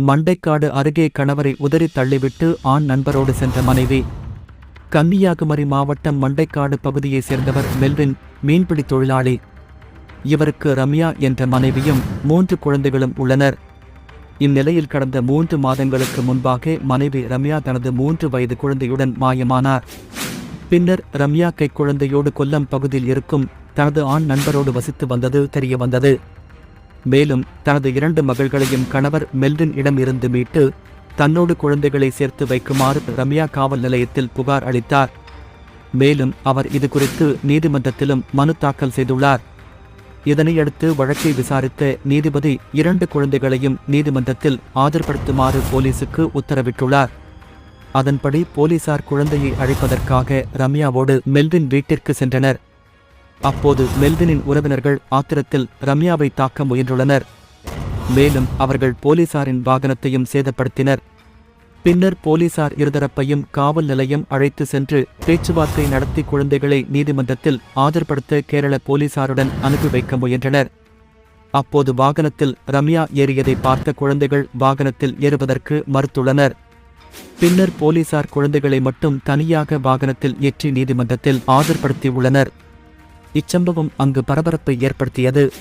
மண்டைக்காடு அருகே கணவரை உதறி தள்ளிவிட்டு ஆண் நண்பரோடு சென்ற மனைவி. கன்னியாகுமரி மாவட்டம் மண்டைக்காடு பகுதியைச் சேர்ந்தவர் மெல்வின் மீன்பிடி தொழிலாளி. இவருக்கு ரம்யா என்ற மனைவியும் மூன்று குழந்தைகளும் உள்ளனர். இந்நிலையில் கடந்த மூன்று மாதங்களுக்கு முன்பாக மனைவி ரம்யா தனது மூன்று வயது குழந்தையுடன் மாயமானார். பின்னர் ரம்யா கைக்குழந்தையோடு கொல்லம் பகுதியில் இருக்கும் தனது ஆண் நண்பரோடு வசித்து வந்தது தெரியவந்தது. மேலும் தனது இரண்டு மகள்களையும் கணவர் மெல்வின் இடம் இருந்து மீட்டு தன்னோடு குழந்தைகளை சேர்த்து வைக்குமாறு ரம்யா காவல் நிலையத்தில் புகார் அளித்தார். மேலும் அவர் இது குறித்து நீதிமன்றத்திலும் மனு தாக்கல் செய்துள்ளார். இதனையடுத்து வழக்கை விசாரித்த நீதிபதி இரண்டு குழந்தைகளையும் நீதிமன்றத்தில் ஆஜர்படுத்துமாறு போலீசுக்கு உத்தரவிட்டுள்ளார். அதன்படி போலீசார் குழந்தையை அழைப்பதற்காக ரம்யாவோடு மெல்வின் வீட்டிற்கு சென்றனர். அப்போது மெல்வினின் உறவினர்கள் ஆத்திரத்தில் ரம்யாவை தாக்க முயன்றுள்ளனர். மேலும் அவர்கள் போலீசாரின் வாகனத்தையும் சேதப்படுத்தினர். பின்னர் போலீசார் இருதரப்பையும் காவல் நிலையம் அழைத்து சென்று பேச்சுவார்த்தை நடத்தி குழந்தைகளை நீதிமன்றத்தில் ஆஜர்படுத்த கேரள போலீசாருடன் அனுப்பி வைக்க முயன்றனர். அப்போது வாகனத்தில் ரம்யா ஏறியதை பார்த்த குழந்தைகள் வாகனத்தில் ஏறுவதற்கு மறுத்துள்ளனர். பின்னர் போலீசார் குழந்தைகளை மட்டும் தனியாக வாகனத்தில் ஏற்றி நீதிமன்றத்தில் ஆஜர்படுத்தியுள்ளனர். இச்சம்பவம் அங்கு பரபரப்பை ஏற்படுத்தியது.